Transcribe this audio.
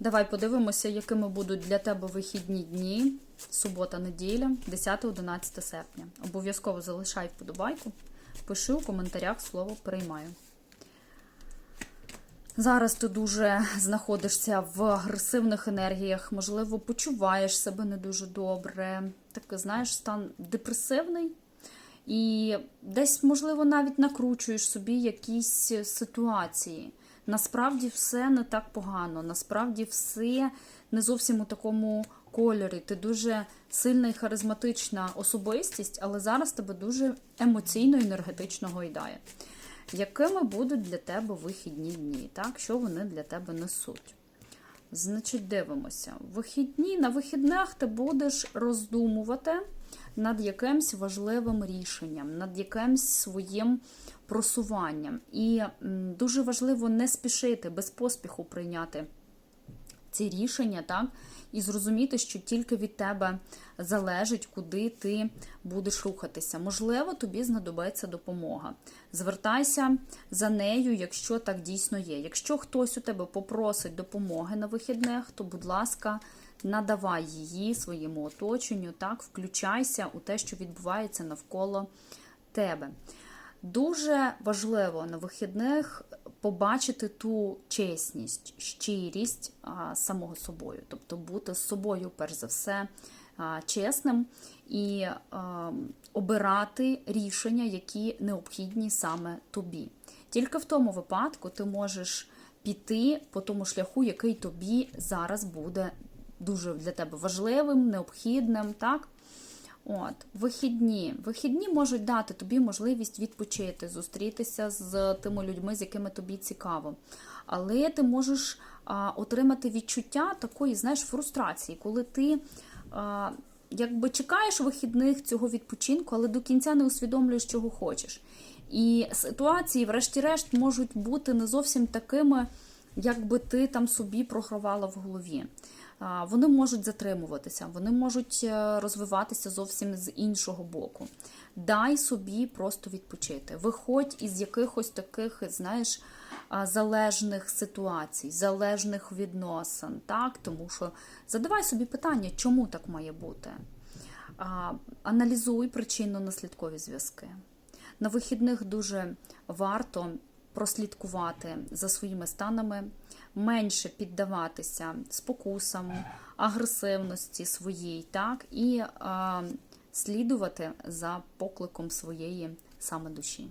Давай подивимося, якими будуть для тебе вихідні дні. Субота, неділя, 10-11 серпня. Обов'язково залишай вподобайку, пиши у коментарях слово приймаю. Зараз ти дуже знаходишся в агресивних енергіях, можливо, почуваєш себе не дуже добре. Такий, знаєш, стан депресивний. І десь, можливо, навіть накручуєш собі якісь ситуації. Насправді все не так погано, насправді все не зовсім у такому кольорі. Ти дуже сильна і харизматична особистість, але зараз тебе дуже емоційно енергетично гойдає. Якими будуть для тебе вихідні дні? Так? Що вони для тебе несуть? Значить, дивимося. Вихідні, на вихідних ти будеш роздумувати над якимсь важливим рішенням, над якимсь своїм просуванням. І дуже важливо не спішити, без поспіху прийняти ці рішення, так? І зрозуміти, що тільки від тебе залежить, куди ти будеш рухатися. Можливо, тобі знадобиться допомога. Звертайся за нею, якщо так дійсно є. Якщо хтось у тебе попросить допомоги на вихідних, то, будь ласка, надавай її своєму оточенню, так, включайся у те, що відбувається навколо тебе. Дуже важливо на вихідних побачити ту чесність, щирість самого собою, тобто бути з собою, перш за все, чесним і обирати рішення, які необхідні саме тобі. Тільки в тому випадку ти можеш піти по тому шляху, який тобі зараз буде дуже для тебе важливим, необхідним, так? От, вихідні. Вихідні можуть дати тобі можливість відпочити, зустрітися з тими людьми, з якими тобі цікаво. Але ти можеш а, отримати відчуття такої, знаєш, фрустрації, коли ти а, якби чекаєш вихідних цього відпочинку, але до кінця не усвідомлюєш, чого хочеш. І ситуації, врешті-решт, можуть бути не зовсім такими, як би ти там собі програвала в голові. Вони можуть затримуватися, вони можуть е, розвиватися зовсім з іншого боку. Дай собі просто відпочити. Виходь із якихось таких, знаєш, залежних ситуацій, залежних відносин. Так? Тому що задавай собі питання, чому так має бути. Аналізуй причинно-наслідкові зв'язки. На вихідних дуже варто прослідкувати за своїми станами, менше піддаватися спокусам, агресивності своїй, так, і а, слідувати за покликом своєї саме душі.